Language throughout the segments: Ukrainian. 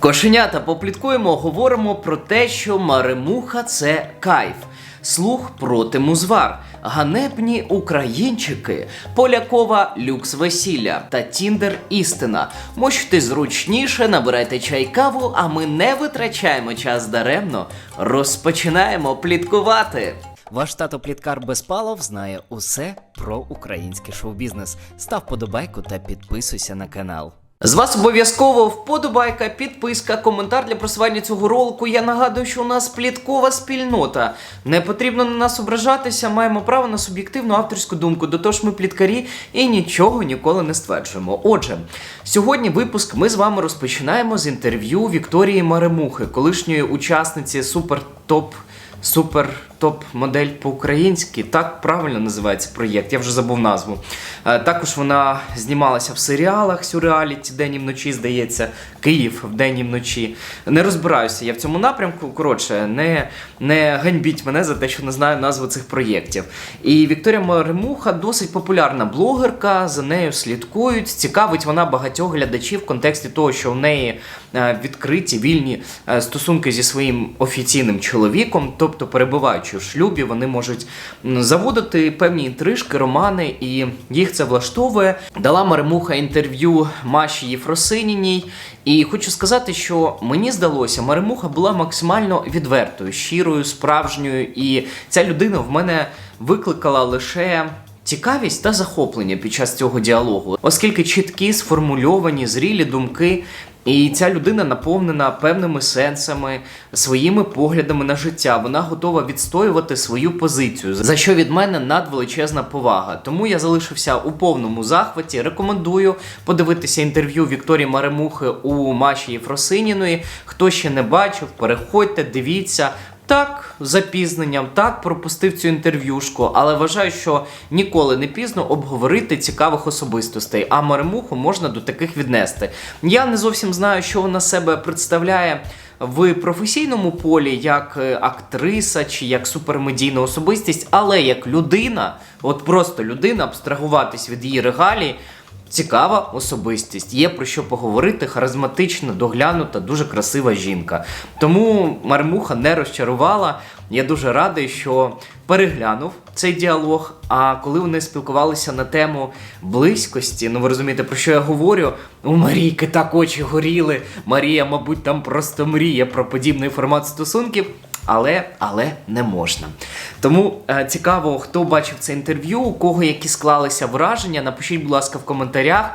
Кошенята попліткуємо, говоримо про те, що маремуха це кайф. Слух проти музвар, ганебні українчики, полякова люкс весілля та тіндер істина. Можете зручніше, набирайте чай каву, а ми не витрачаємо час даремно. Розпочинаємо пліткувати. Ваш тато Пліткар Безпалов знає усе про український шоу-бізнес. Став подобайку та підписуйся на канал. З вас обов'язково вподобайка, підписка, коментар для просування цього ролику. Я нагадую, що у нас пліткова спільнота. Не потрібно на нас ображатися, маємо право на суб'єктивну авторську думку. До того ж ми пліткарі і нічого ніколи не стверджуємо. Отже, сьогодні випуск ми з вами розпочинаємо з інтерв'ю Вікторії Маремухи, колишньої учасниці Супер Топ. Супер топ модель по-українськи. Так правильно називається проєкт, я вже забув назву. Е, Також вона знімалася в серіалах сюрреаліті день і вночі, здається, Київ вдень і вночі. Не розбираюся я в цьому напрямку. Коротше, не, не ганьбіть мене за те, що не знаю назву цих проєктів. І Вікторія Маремуха досить популярна блогерка, за нею слідкують. Цікавить вона багатьох глядачів в контексті того, що в неї е, відкриті вільні е, стосунки зі своїм офіційним чоловіком, тобто перебуваючи в шлюбі, вони можуть заводити певні інтрижки, романи, і їх це влаштовує. Дала Маремуха інтерв'ю Маші Єфросиніній. І хочу сказати, що мені здалося, Маремуха була максимально відвертою, щирою, справжньою, і ця людина в мене викликала лише. Цікавість та захоплення під час цього діалогу, оскільки чіткі, сформульовані, зрілі думки, і ця людина наповнена певними сенсами, своїми поглядами на життя. Вона готова відстоювати свою позицію, за що від мене надвеличезна повага. Тому я залишився у повному захваті. Рекомендую подивитися інтерв'ю Вікторії Маремухи у Маші Єфросиніної. Хто ще не бачив, переходьте, дивіться. Так, запізненням, так, пропустив цю інтерв'юшку, але вважаю, що ніколи не пізно обговорити цікавих особистостей, а Маремуху можна до таких віднести. Я не зовсім знаю, що вона себе представляє в професійному полі, як е, актриса чи як супермедійна особистість, але як людина, от просто людина, абстрагуватись від її регалій. Цікава особистість, є про що поговорити, харизматична, доглянута, дуже красива жінка. Тому Мармуха не розчарувала. Я дуже радий, що переглянув цей діалог. А коли вони спілкувалися на тему близькості, ну ви розумієте, про що я говорю? У Марійки так очі горіли. Марія, мабуть, там просто мріє про подібний формат стосунків. Але, але не можна. Тому е, цікаво, хто бачив це інтерв'ю, у кого які склалися враження. Напишіть, будь ласка, в коментарях.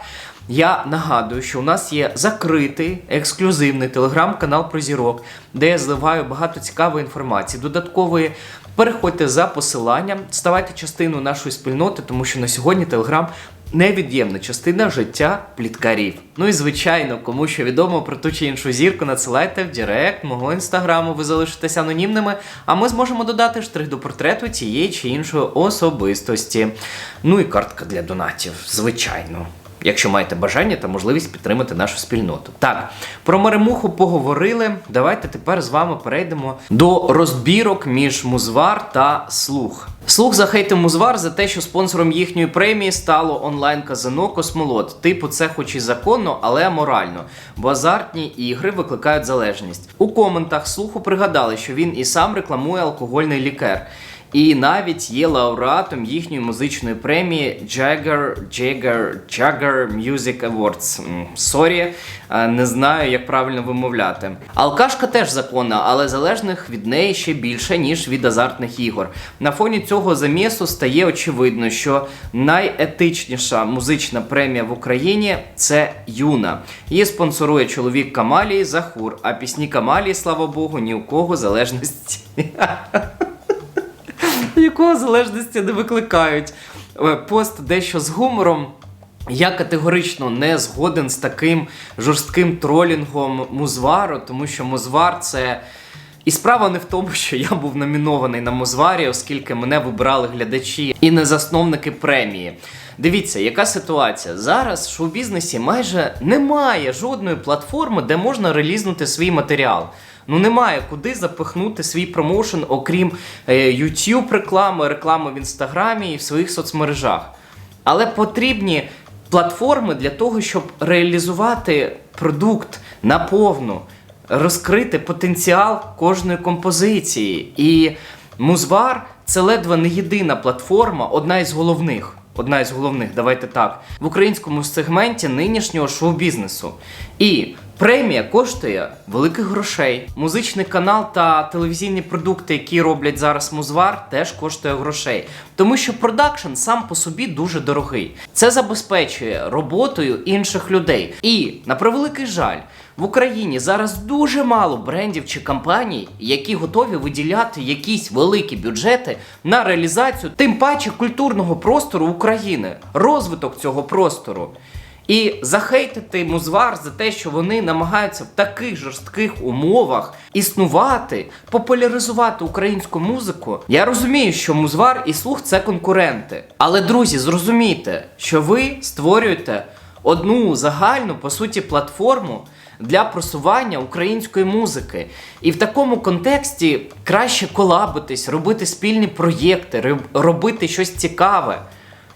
Я нагадую, що у нас є закритий ексклюзивний телеграм-канал про зірок, де я зливаю багато цікавої інформації, додаткової. Переходьте за посиланням, ставайте частиною нашої спільноти, тому що на сьогодні телеграм невід'ємна частина життя пліткарів. Ну і звичайно, кому що відомо про ту чи іншу зірку, надсилайте в Директ мого інстаграму, ви залишитеся анонімними, а ми зможемо додати штрих до портрету цієї чи іншої особистості. Ну і картка для донатів, звичайно. Якщо маєте бажання та можливість підтримати нашу спільноту. Так, про Маремуху поговорили. Давайте тепер з вами перейдемо до розбірок між Музвар та Слух. Слух захейтив Музвар за те, що спонсором їхньої премії стало онлайн-казино Космолот. Типу, це хоч і законно, але аморально, бо азартні ігри викликають залежність. У коментах слуху пригадали, що він і сам рекламує алкогольний лікер. І навіть є лауреатом їхньої музичної премії Jagger Jagger Jagger Music Awards. Сорі, е, не знаю, як правильно вимовляти. Алкашка теж законна, але залежних від неї ще більше, ніж від азартних ігор. На фоні цього замісу стає очевидно, що найетичніша музична премія в Україні це Юна. Її спонсорує чоловік Камалії Захур, а пісні Камалії, слава Богу, ні у кого залежності. Якого залежності не викликають. Е, Пост дещо з гумором. Я категорично не згоден з таким жорстким тролінгом Музвару, тому що Музвар це. І справа не в тому, що я був номінований на Музварі, оскільки мене вибирали глядачі і не засновники премії. Дивіться, яка ситуація. Зараз в шоу-бізнесі майже немає жодної платформи, де можна релізнути свій матеріал. Ну немає куди запихнути свій промоушен, окрім е, YouTube реклами, реклами в інстаграмі і в своїх соцмережах. Але потрібні платформи для того, щоб реалізувати продукт наповну, розкрити потенціал кожної композиції. І Музвар це ледве не єдина платформа, одна із головних. Одна із головних, давайте так, в українському сегменті нинішнього шоу-бізнесу. І премія коштує великих грошей. Музичний канал та телевізійні продукти, які роблять зараз Музвар, теж коштує грошей. Тому що продакшн сам по собі дуже дорогий. Це забезпечує роботою інших людей. І на превеликий жаль, в Україні зараз дуже мало брендів чи компаній, які готові виділяти якісь великі бюджети на реалізацію, тим паче культурного простору України, розвиток цього простору. І захейтити музвар за те, що вони намагаються в таких жорстких умовах існувати, популяризувати українську музику. Я розумію, що музвар і слух це конкуренти. Але друзі, зрозумійте, що ви створюєте одну загальну по суті платформу для просування української музики. І в такому контексті краще колабитись, робити спільні проєкти, роб- робити щось цікаве.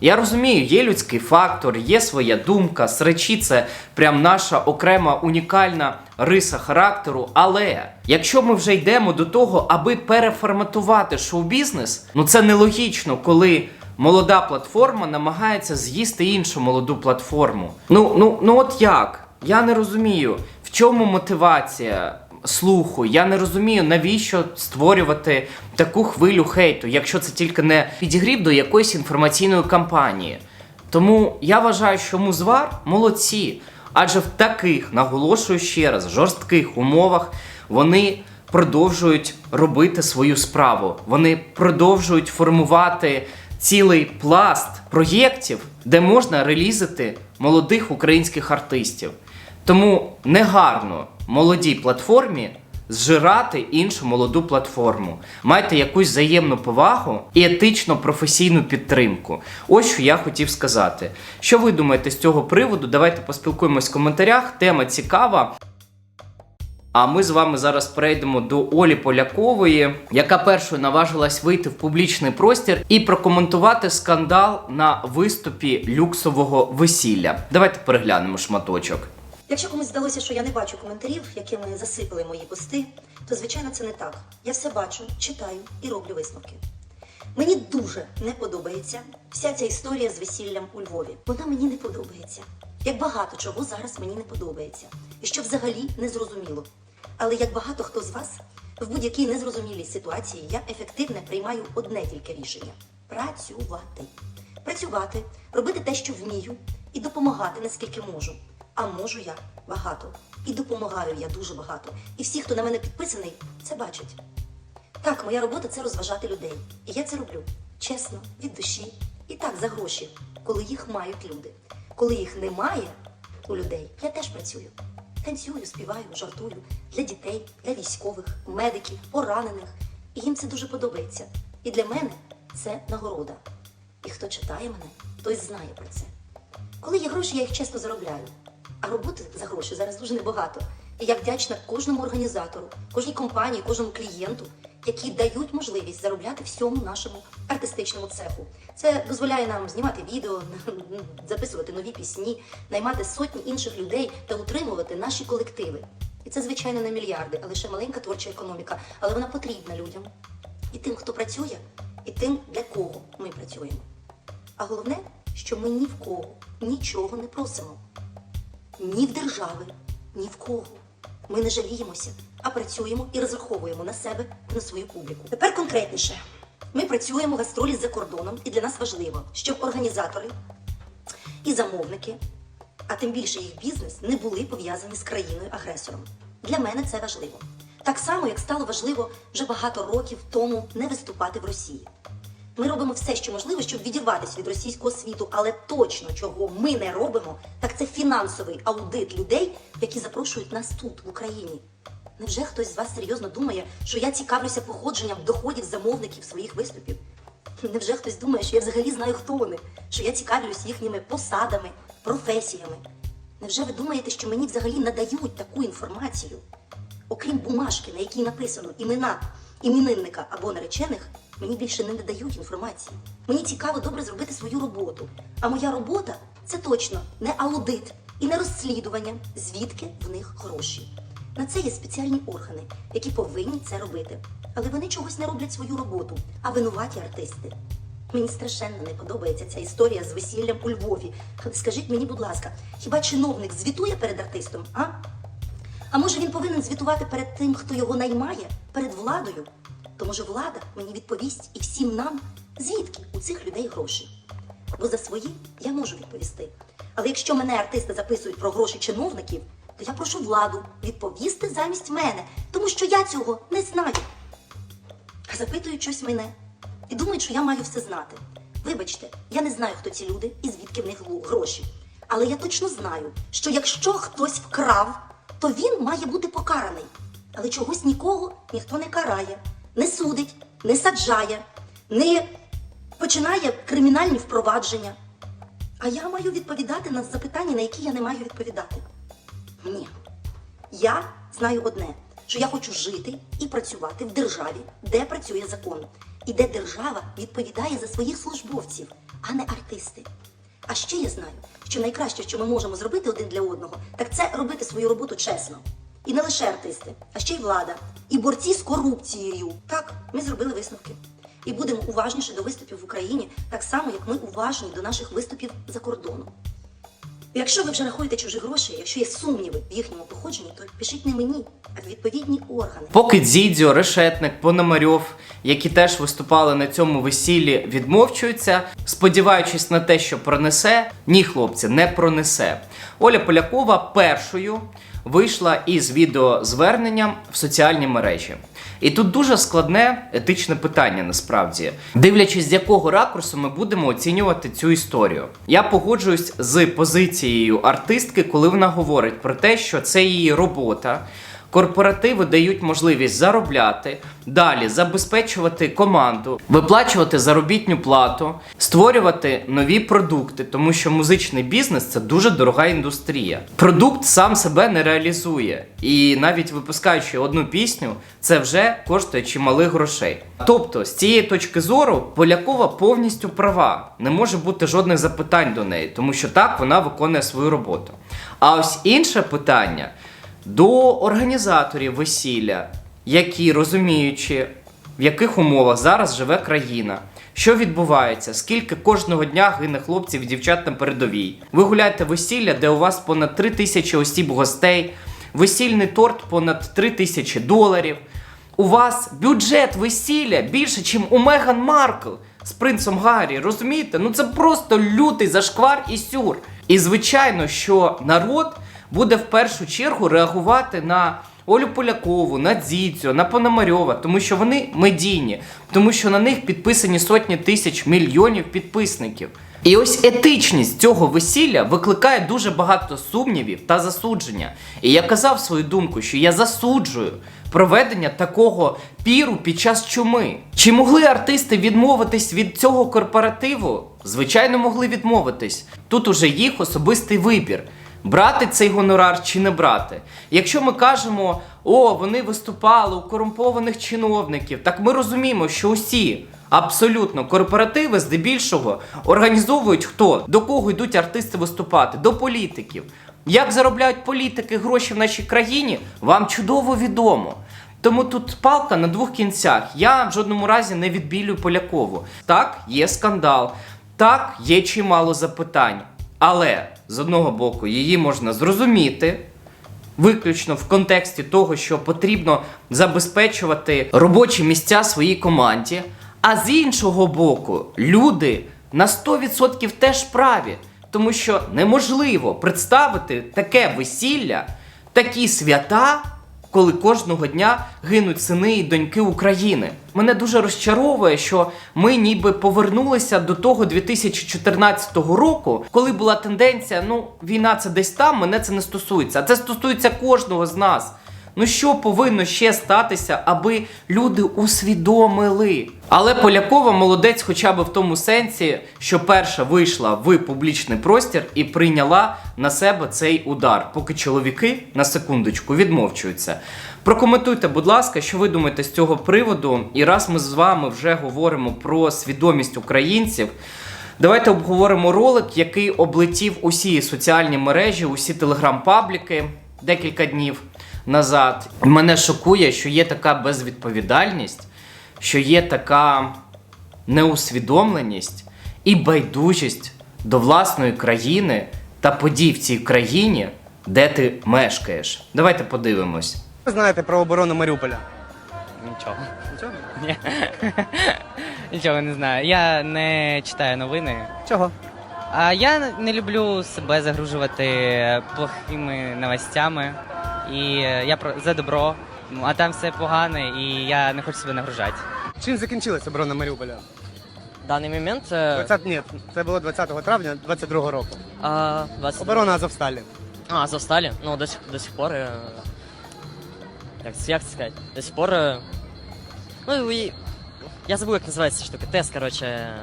Я розумію, є людський фактор, є своя думка, сречі це прям наша окрема унікальна риса характеру. Але якщо ми вже йдемо до того, аби переформатувати шоу-бізнес, ну це нелогічно, коли молода платформа намагається з'їсти іншу молоду платформу. Ну, ну, ну от як? Я не розумію, в чому мотивація слуху. Я не розумію, навіщо створювати таку хвилю хейту, якщо це тільки не підігрів до якоїсь інформаційної кампанії. Тому я вважаю, що музвар молодці, адже в таких, наголошую ще раз, жорстких умовах вони продовжують робити свою справу. Вони продовжують формувати цілий пласт проєктів, де можна релізити молодих українських артистів. Тому негарно молодій платформі зжирати іншу молоду платформу. Майте якусь взаємну повагу і етично професійну підтримку. Ось що я хотів сказати. Що ви думаєте з цього приводу? Давайте поспілкуємось в коментарях. Тема цікава. А ми з вами зараз перейдемо до Олі Полякової, яка першою наважилась вийти в публічний простір і прокоментувати скандал на виступі люксового весілля. Давайте переглянемо шматочок. Якщо комусь здалося, що я не бачу коментарів, якими засипали мої пости, то звичайно це не так. Я все бачу, читаю і роблю висновки. Мені дуже не подобається вся ця історія з весіллям у Львові. Вона мені не подобається. Як багато чого зараз мені не подобається. І що взагалі не зрозуміло. Але як багато хто з вас в будь-якій незрозумілій ситуації я ефективне приймаю одне тільки рішення працювати. Працювати, робити те, що вмію, і допомагати наскільки можу. А можу я багато. І допомагаю я дуже багато. І всі, хто на мене підписаний, це бачать. Так, моя робота це розважати людей. І я це роблю чесно, від душі. І так за гроші, коли їх мають люди. Коли їх немає у людей, я теж працюю. Танцюю, співаю, жартую для дітей, для військових, медиків, поранених. І їм це дуже подобається. І для мене це нагорода. І хто читає мене, той знає про це. Коли є гроші, я їх чесно заробляю. А роботи за гроші зараз дуже небагато. І я вдячна кожному організатору, кожній компанії, кожному клієнту, які дають можливість заробляти всьому нашому артистичному цеху. Це дозволяє нам знімати відео, записувати нові пісні, наймати сотні інших людей та утримувати наші колективи. І це, звичайно, не мільярди, а лише маленька творча економіка, але вона потрібна людям. І тим, хто працює, і тим, для кого ми працюємо. А головне, що ми ні в кого нічого не просимо. Ні в держави, ні в кого. Ми не жаліємося, а працюємо і розраховуємо на себе та на свою публіку. Тепер конкретніше. Ми працюємо гастролі за кордоном, і для нас важливо, щоб організатори і замовники, а тим більше їх бізнес, не були пов'язані з країною-агресором. Для мене це важливо. Так само, як стало важливо вже багато років тому не виступати в Росії. Ми робимо все, що можливо, щоб відірватися від російського світу, але точно чого ми не робимо, так це фінансовий аудит людей, які запрошують нас тут, в Україні. Невже хтось з вас серйозно думає, що я цікавлюся походженням доходів замовників своїх виступів? Невже хтось думає, що я взагалі знаю, хто вони, що я цікавлюсь їхніми посадами, професіями? Невже ви думаєте, що мені взагалі надають таку інформацію? Окрім бумажки, на якій написано імена іменинника або наречених, мені більше не надають інформації. Мені цікаво добре зробити свою роботу. А моя робота це точно не аудит і не розслідування, звідки в них гроші. На це є спеціальні органи, які повинні це робити. Але вони чогось не роблять свою роботу, а винуваті артисти. Мені страшенно не подобається ця історія з весіллям у Львові. Скажіть мені, будь ласка, хіба чиновник звітує перед артистом, а? А може він повинен звітувати перед тим, хто його наймає, перед владою? То може влада мені відповість і всім нам, звідки у цих людей гроші? Бо за свої я можу відповісти. Але якщо мене артисти записують про гроші чиновників, то я прошу владу відповісти замість мене, тому що я цього не знаю. Запитують щось мене і думають, що я маю все знати. Вибачте, я не знаю, хто ці люди і звідки в них гроші. Але я точно знаю, що якщо хтось вкрав, то він має бути покараний. Але чогось нікого ніхто не карає, не судить, не саджає, не починає кримінальні впровадження. А я маю відповідати на запитання, на які я не маю відповідати. Ні. Я знаю одне, що я хочу жити і працювати в державі, де працює закон, і де держава відповідає за своїх службовців, а не артисти. А ще я знаю, що найкраще, що ми можемо зробити один для одного, так це робити свою роботу чесно. І не лише артисти, а ще й влада, і борці з корупцією. Так, ми зробили висновки. І будемо уважніше до виступів в Україні, так само, як ми уважні до наших виступів за кордоном. Якщо ви вже рахуєте чужі гроші, якщо є сумніви в їхньому походженні, то пишіть не мені, а відповідні органи. Поки Дзідзьо, Решетник, Пономарьов, які теж виступали на цьому весіллі, відмовчуються, сподіваючись на те, що пронесе, ні, хлопці, не пронесе. Оля Полякова першою вийшла із відеозверненням в соціальні мережі. І тут дуже складне етичне питання насправді, дивлячись, з якого ракурсу ми будемо оцінювати цю історію. Я погоджуюсь з позицією артистки, коли вона говорить про те, що це її робота. Корпоративи дають можливість заробляти, далі забезпечувати команду, виплачувати заробітню плату, створювати нові продукти, тому що музичний бізнес це дуже дорога індустрія. Продукт сам себе не реалізує, і навіть випускаючи одну пісню, це вже коштує чималих грошей. Тобто, з цієї точки зору, Полякова повністю права, не може бути жодних запитань до неї, тому що так вона виконує свою роботу. А ось інше питання до організаторів весілля, які розуміючи, в яких умовах зараз живе країна, що відбувається, скільки кожного дня гине хлопців і дівчат на передовій. Ви гуляєте весілля, де у вас понад 3 тисячі осіб гостей, весільний торт понад 3 тисячі доларів. У вас бюджет весілля більше, ніж у Меган Маркл з принцем Гаррі. Розумієте? Ну це просто лютий зашквар і сюр. І звичайно, що народ буде в першу чергу реагувати на Олю Полякову, на Дзіцю, на Пономарьова, тому що вони медійні, тому що на них підписані сотні тисяч мільйонів підписників. І ось етичність цього весілля викликає дуже багато сумнівів та засудження. І я казав свою думку, що я засуджую проведення такого піру під час чуми. Чи могли артисти відмовитись від цього корпоративу? Звичайно, могли відмовитись. Тут уже їх особистий вибір. Брати цей гонорар чи не брати. Якщо ми кажемо, о, вони виступали у корумпованих чиновників, так ми розуміємо, що усі абсолютно корпоративи здебільшого організовують хто? До кого йдуть артисти виступати? До політиків. Як заробляють політики гроші в нашій країні, вам чудово відомо. Тому тут палка на двох кінцях. Я в жодному разі не відбілюю Полякову. Так, є скандал, так, є чимало запитань. Але з одного боку її можна зрозуміти, виключно в контексті того, що потрібно забезпечувати робочі місця своїй команді. А з іншого боку, люди на 100% теж праві, тому що неможливо представити таке весілля, такі свята, коли кожного дня гинуть сини і доньки України. Мене дуже розчаровує, що ми ніби повернулися до того 2014 року, коли була тенденція: ну, війна це десь там, мене це не стосується. А це стосується кожного з нас. Ну що повинно ще статися, аби люди усвідомили? Але Полякова молодець, хоча б в тому сенсі, що перша вийшла в публічний простір і прийняла на себе цей удар, поки чоловіки на секундочку відмовчуються. Прокоментуйте, будь ласка, що ви думаєте з цього приводу. І раз ми з вами вже говоримо про свідомість українців. Давайте обговоримо ролик, який облетів усі соціальні мережі, усі телеграм-пабліки декілька днів назад. Мене шокує, що є така безвідповідальність, що є така неусвідомленість і байдужість до власної країни та подій в цій країні, де ти мешкаєш. Давайте подивимось. Ви знаєте про оборону Маріуполя? Нічого. Нічого? Ні. Нічого не знаю. Я не читаю новини. Чого? А я не люблю себе загружувати плохими новостями. І е, я про за добро, Ну, а там все погане, і я не хочу себе нагружати. Чим закінчилася оборона Маріуполя? даний момент е, 20, ні, це було 20 травня 22 року. а, 20... Оборона Азовсталі. А, Азовстали? Ну, до сих, до сих пор... Е, як, як це сказати? До сих пор... Е, ну, і, я забув, як називається штука. ТЕС, короче, е,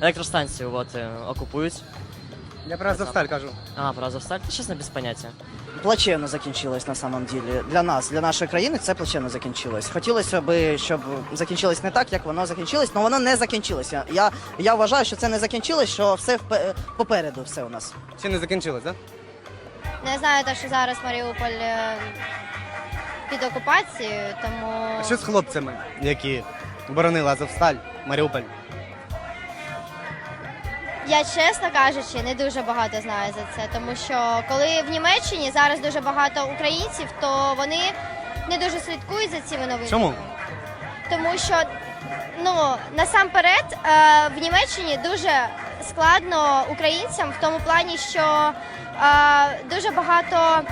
електростанцію вот, е, окупують. Я про Азовсталь кажу. А, про Азовсталь? Та, чесно, без поняття. Плачевно закінчилось на самом деле. Для нас, для нашої країни, це плачевно закінчилось. Хотілося б, щоб закінчилось не так, як воно закінчилось, але воно не закінчилося. Я, я вважаю, що це не закінчилось, що все впе- попереду все у нас. Ще не закінчилось, так? Не знаю, те, що зараз Маріуполь е, під окупацією, тому А що з хлопцями, які боронили Азовсталь, Маріуполь? Я, чесно кажучи, не дуже багато знаю за це. Тому що коли в Німеччині зараз дуже багато українців, то вони не дуже слідкують за цими новинами. Чому? Тому що ну насамперед е, в Німеччині дуже складно українцям в тому плані, що е, дуже багато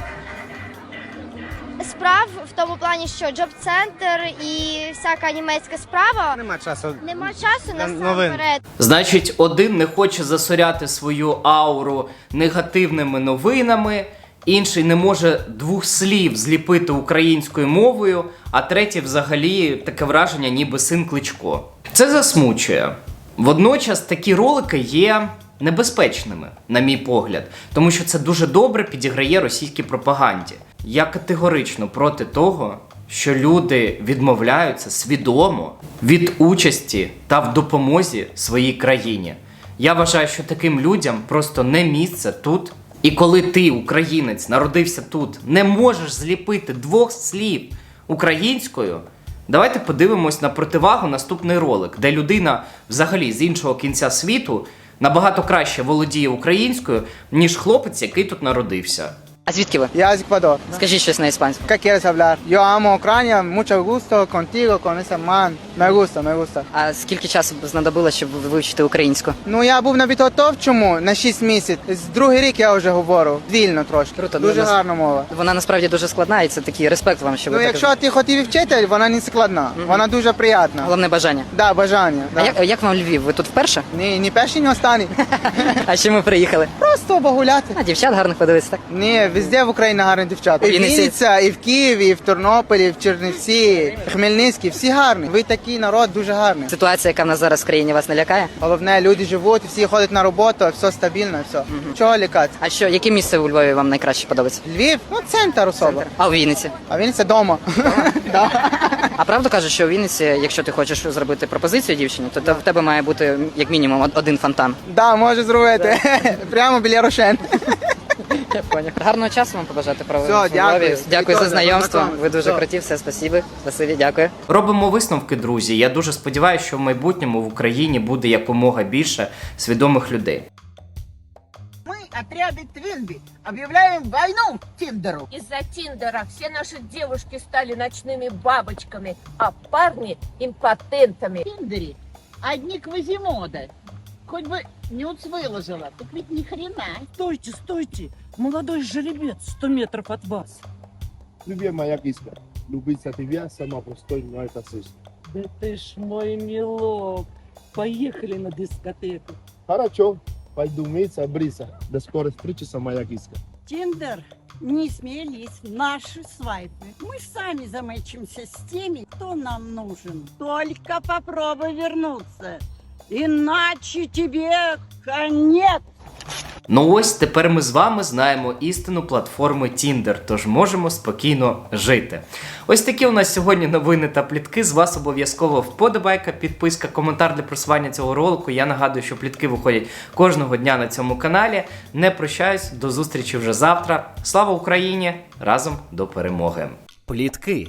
справ в тому плані, що джоб-центр і всяка німецька справа Нема часу. нема часу Для новин. насамперед. Значить, один не хоче засоряти свою ауру негативними новинами, інший не може двох слів зліпити українською мовою, а третій взагалі таке враження, ніби син кличко. Це засмучує. Водночас такі ролики є небезпечними, на мій погляд, тому що це дуже добре підіграє російській пропаганді. Я категорично проти того, що люди відмовляються свідомо від участі та в допомозі своїй країні. Я вважаю, що таким людям просто не місце тут. І коли ти, українець, народився тут, не можеш зліпити двох слів українською. Давайте подивимось на противагу наступний ролик, де людина взагалі з іншого кінця світу набагато краще володіє українською, ніж хлопець, який тут народився. А звідки ви? Я из Ecuador. Скажіть щось на іспанську. ¿Qué quieres hablar? Yo amo Ucrania, mucho gusto contigo, con ese man. Me gusta, me gusta. А скільки часу знадобилося, щоб вивчити українську? Ну я був на підготовчому на 6 місяців. З другий рік я вже говорю. Вільно трошки. Круто, Дуже ну, нас- гарна мова. Вона насправді дуже складна, і це такий респект вам, що ви Ну, так... якщо ти хотів вчити, вона не складна. Вона дуже приємна. Головне бажання. Да, бажання. А як, як вам Львів? Ви тут вперше? Ні, ні перший, ні останній. А ще ми приїхали? Просто погуляти. А дівчат гарних подивитися, так? Ні, везде в Україні гарні дівчата. І в Вінниця, і в Києві, і в Тернополі, і в Чернівці, і в Хмельницький. Всі гарні. Ви такий народ дуже гарний. Ситуація, яка в нас зараз в країні, вас не лякає? Головне, люди живуть, всі ходять на роботу, все стабільно, все. Чого лікати? А що, яке місце у Львові вам найкраще подобається? Львів, ну центр особо. А у Вінниці? А він це вдома. А правда кажуть, що у Вінниці, якщо ти хочеш зробити пропозицію дівчині, то те- в тебе має бути як мінімум од- один фонтан. Да, може зробити. Прямо біля Рошен. Я поняв. Гарного часу вам побажати про Все, в Львові. дякую. Дякую за Дуже знайомство. знайомі. Ви дуже Все. круті, все спасибі. Спасибі, дякую. Робимо висновки, друзі. Я дуже сподіваюся, що в майбутньому в Україні буде якомога більше свідомих людей. Мы, отряды Твинби, объявляем войну Тиндеру. Из-за Тиндера все наши девушки стали ночными бабочками, а парни импотентами. В Тиндере одни квазимоды. Хоть бы нюц выложила, так ведь ни хрена. Стойте, стойте! Молодой жеребец, 100 метров от вас. Любя моя киска, любиться тебя сама простой, но это слышно. Да ты ж мой милок. Поехали на дискотеку. Хорошо, пойду мыться, бриться. До скорой встречи, моя киска. Тиндер, не смей лезть в наши свайпы. Мы сами замечимся с теми, кто нам нужен. Только попробуй вернуться, иначе тебе конец. Ну ось тепер ми з вами знаємо істину платформи Tinder, тож можемо спокійно жити. Ось такі у нас сьогодні новини та плітки. З вас обов'язково вподобайка, підписка, коментар для просування цього ролику. Я нагадую, що плітки виходять кожного дня на цьому каналі. Не прощаюсь, до зустрічі вже завтра. Слава Україні! Разом до перемоги! Плітки,